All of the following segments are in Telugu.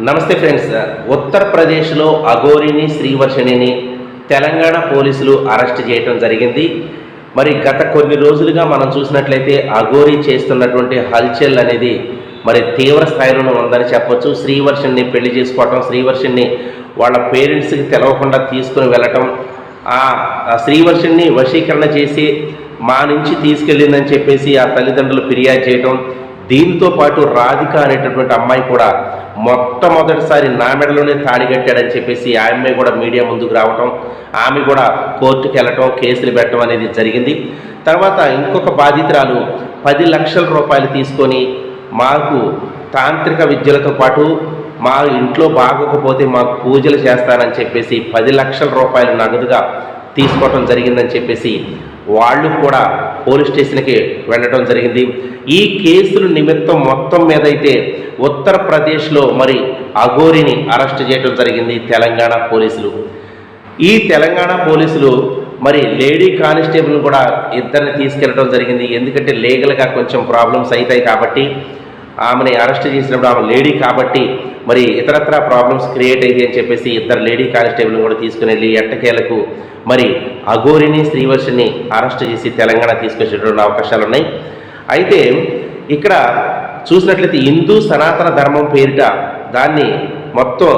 నమస్తే ఫ్రెండ్స్. ఉత్తరప్రదేశ్లో అఘోరిని శ్రీవర్షణిని తెలంగాణ పోలీసులు అరెస్ట్ చేయటం జరిగింది. మరి గత కొన్ని రోజులుగా మనం చూసినట్లయితే అఘోరి చేస్తున్నటువంటి హల్చల్ అనేది మరి తీవ్ర స్థాయిలోనే ఉందని చెప్పొచ్చు. శ్రీవర్షణ్ణి పెళ్ళి చేసుకోవటం శ్రీవర్షణ్ణి వాళ్ళ పేరెంట్స్కి తెలవకుండా తీసుకుని వెళ్ళటం ఆ ఆ శ్రీవర్షణ్ణి వశీకరణ చేసి మా నుంచి తీసుకెళ్ళిందని చెప్పేసి ఆ తల్లిదండ్రులు ఫిర్యాదు చేయటం దీంతో పాటు రాధిక అనేటటువంటి అమ్మాయి కూడా మొట్టమొదటిసారి నా మెడలోనే తాడి కట్టాడని చెప్పేసి ఆమె కూడా మీడియా ముందుకు రావటం ఆమె కూడా కోర్టుకు వెళ్ళటం కేసులు పెట్టడం అనేది జరిగింది. తర్వాత ఇంకొక బాధితురాలు పది లక్షల రూపాయలు తీసుకొని మాకు తాంత్రిక విద్యలతో పాటు మా ఇంట్లో బాగోకపోతే మాకు పూజలు చేస్తానని చెప్పేసి పది లక్షల రూపాయలు నగదుగా తీసుకోవటం జరిగిందని చెప్పేసి వాళ్ళు కూడా పోలీస్ స్టేషన్కి వెళ్ళడం జరిగింది. ఈ కేసుల నిమిత్తం మొత్తం మీద అయితే ఉత్తరప్రదేశ్లో మరి అఘోరిని అరెస్ట్ చేయడం జరిగింది తెలంగాణ పోలీసులు. ఈ తెలంగాణ పోలీసులు మరి లేడీ కానిస్టేబుల్ కూడా ఇద్దరిని తీసుకెళ్ళడం జరిగింది. ఎందుకంటే లీగల్గా కొంచెం ప్రాబ్లమ్స్ అవుతాయి కాబట్టి ఆమెని అరెస్ట్ చేసినప్పుడు ఆమె లేడీ కాబట్టి మరి ఇతరత్ర ప్రాబ్లమ్స్ క్రియేట్ అయ్యి అని చెప్పేసి ఇద్దరు లేడీ కానిస్టేబుల్ కూడా తీసుకుని వెళ్ళి ఎట్టకేలకు మరి అఘోరిని శ్రీవర్షిని అరెస్ట్ చేసి తెలంగాణ తీసుకొచ్చేటువంటి అవకాశాలు ఉన్నాయి. అయితే ఇక్కడ చూసినట్లయితే హిందూ సనాతన ధర్మం పేరిట దాన్ని మొత్తం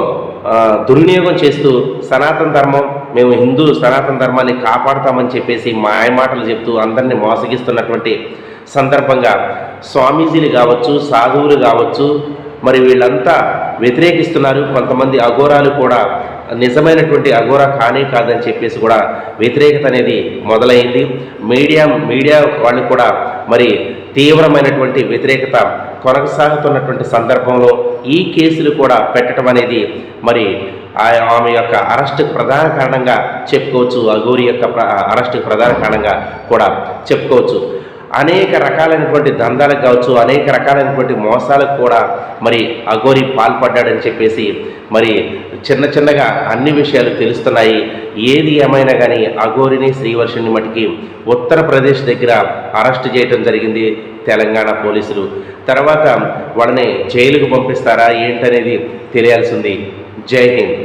దుర్వినియోగం చేస్తూ సనాతన ధర్మం మేము హిందూ సనాతన ధర్మాన్ని కాపాడుతామని చెప్పేసి మాయమాటలు చెప్తూ అందరినీ మోసగిస్తున్నటువంటి సందర్భంగా స్వామీజీలు కావచ్చు సాధువులు కావచ్చు మరి వీళ్ళంతా వ్యతిరేకిస్తున్నారు. కొంతమంది అఘోరాలు కూడా నిజమైనటువంటి అఘోరా కానే కాదని చెప్పేసి కూడా వ్యతిరేకత అనేది మొదలైంది. మీడియా మీడియా వాళ్ళు కూడా మరి తీవ్రమైనటువంటి వ్యతిరేకత కొనసాగుతున్నటువంటి సందర్భంలో ఈ కేసులు కూడా పెట్టడం అనేది మరి ఆమె యొక్క అరెస్టుకు ప్రధాన కారణంగా చెప్పుకోవచ్చు. అఘోరి యొక్క అరెస్టుకు ప్రధాన కారణంగా కూడా చెప్పుకోవచ్చు. అనేక రకాలైనటువంటి దందాలకు కావచ్చు అనేక రకాలైనటువంటి మోసాలకు కూడా మరి అఘోరి పాల్పడ్డాడని చెప్పేసి మరి చిన్న చిన్నగా అన్ని విషయాలు తెలుస్తున్నాయి. ఏది ఏమైనా కానీ అఘోరిని శ్రీవర్షుని మటుకి ఉత్తరప్రదేశ్ దగ్గర అరెస్ట్ చేయడం జరిగింది తెలంగాణ పోలీసులు. తర్వాత వాళ్ళని జైలుకు పంపిస్తారా ఏంటనేది తెలియాల్సింది జై హింద్.